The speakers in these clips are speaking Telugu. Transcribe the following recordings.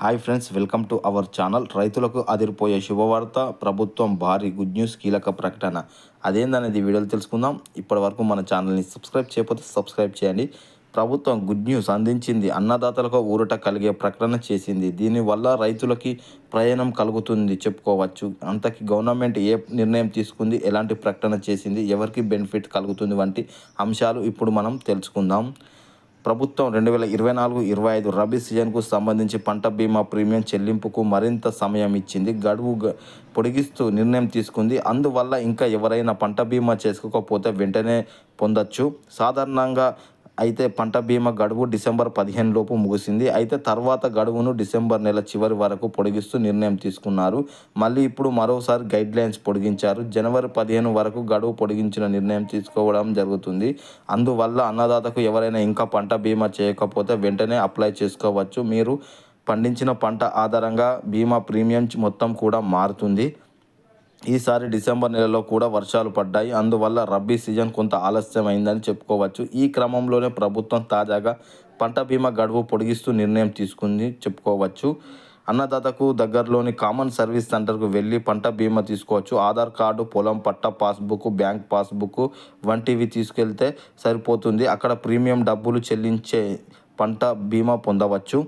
Hi friends welcome to our channel. రైతులకు అదిరిపోయే శుభవార్త ప్రభుత్వం భారీ గుడ్ న్యూస్ కీలక ప్రకటన. అదేందనేది వీడియోలు తెలుసుకుందాం. ఇప్పటి వరకు మన ఛానల్ని సబ్స్క్రైబ్ చేయకపోతే సబ్స్క్రైబ్ చేయండి. ప్రభుత్వం గుడ్ న్యూస్ అందించింది. అన్నదాతలకు ఊరట కలిగే ప్రకటన చేసింది. దీనివల్ల రైతులకి ప్రయాణం కలుగుతుంది చెప్పుకోవచ్చు. అంతకి గవర్నమెంట్ ఏ నిర్ణయం తీసుకుంది? ఎలాంటి ప్రకటన చేసింది? ఎవరికి బెనిఫిట్ కలుగుతుంది? వంటి అంశాలు ఇప్పుడు మనం తెలుసుకుందాం. ప్రభుత్వం రెండు వేల ఇరవై నాలుగు ఇరవై ఐదు రబీ సీజన్కు సంబంధించి పంట బీమా ప్రీమియం చెల్లింపుకు మరింత సమయం ఇచ్చింది. గడువు పొడిగిస్తూ నిర్ణయం తీసుకుంది. అందువల్ల ఇంకా ఎవరైనా పంట బీమా చేసుకోకపోతే వెంటనే పొందొచ్చు. సాధారణంగా అయితే పంట బీమా గడువు డిసెంబర్ పదిహేను లోపు ముగిసింది. అయితే తర్వాత గడువును డిసెంబర్ నెల చివరి వరకు పొడిగిస్తూ నిర్ణయం తీసుకున్నారు. మళ్ళీ ఇప్పుడు మరోసారి గైడ్ లైన్స్ పొడిగించారు. జనవరి పదిహేను వరకు గడువు పొడిగించిన నిర్ణయం తీసుకోవడం జరుగుతుంది. అందువల్ల అన్నదాతకు ఎవరైనా ఇంకా పంట బీమా చేయకపోతే వెంటనే అప్లై చేసుకోవచ్చు. మీరు పండించిన పంట ఆధారంగా బీమా ప్రీమియం మొత్తం కూడా మారుతుంది. ఈసారి డిసెంబర్ నెలలో కూడా వర్షాలు పడ్డాయి. అందువల్ల రబ్బీ సీజన్ కొంత ఆలస్యం అయిందని చెప్పుకోవచ్చు. ఈ క్రమంలోనే ప్రభుత్వం తాజాగా పంట బీమా గడువు పొడిగిస్తూ నిర్ణయం తీసుకుంది చెప్పుకోవచ్చు. అన్నదాతకు దగ్గరలోని కామన్ సర్వీస్ సెంటర్కు వెళ్ళి పంట బీమా తీసుకోవచ్చు. ఆధార్ కార్డు పొలం పట్ట పాస్బుక్ బ్యాంక్ పాస్బుక్ వంటివి తీసుకెళ్తే సరిపోతుంది. అక్కడ ప్రీమియం డబ్బులు చెల్లించే పంట బీమా పొందవచ్చు.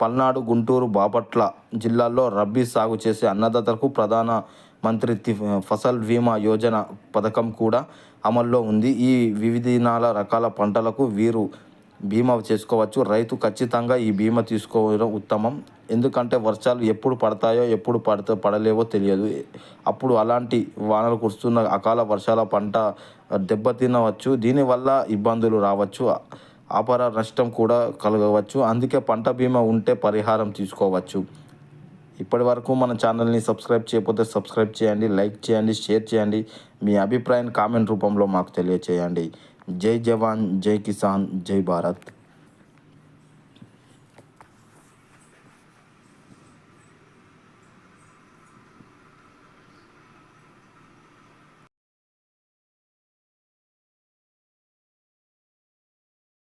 పల్నాడు గుంటూరు బాపట్ల జిల్లాల్లో రబ్బీ సాగు చేసే అన్నదాతలకు ప్రధాన మంత్రి ఫసల్ బీమా యోజన పథకం కూడా అమల్లో ఉంది. ఈ వివిధ రకాల పంటలకు వీరు బీమా చేసుకోవచ్చు. రైతు ఖచ్చితంగా ఈ బీమా తీసుకోవడం ఉత్తమం. ఎందుకంటే వర్షాలు ఎప్పుడు పడతాయో ఎప్పుడు పడతా పడలేవో తెలియదు. అప్పుడు అలాంటి వానలు కురుస్తున్న అకాల వర్షాల పంట దెబ్బతినవచ్చు. దీనివల్ల ఇబ్బందులు రావచ్చు. అపార నష్టం కూడా కలగవచ్చు. అందుకే పంట బీమా ఉంటే పరిహారం తీసుకోవచ్చు. ఇప్పటి వరకు మన ఛానల్ని సబ్స్క్రైబ్ చేయకపోతే సబ్స్క్రైబ్ చేయండి లైక్ చేయండి షేర్ చేయండి. మీ అభిప్రాయాన్ని కామెంట్ రూపంలో మాకు తెలియచేయండి. జై జవాన్ జై కిసాన్ జై భారత్.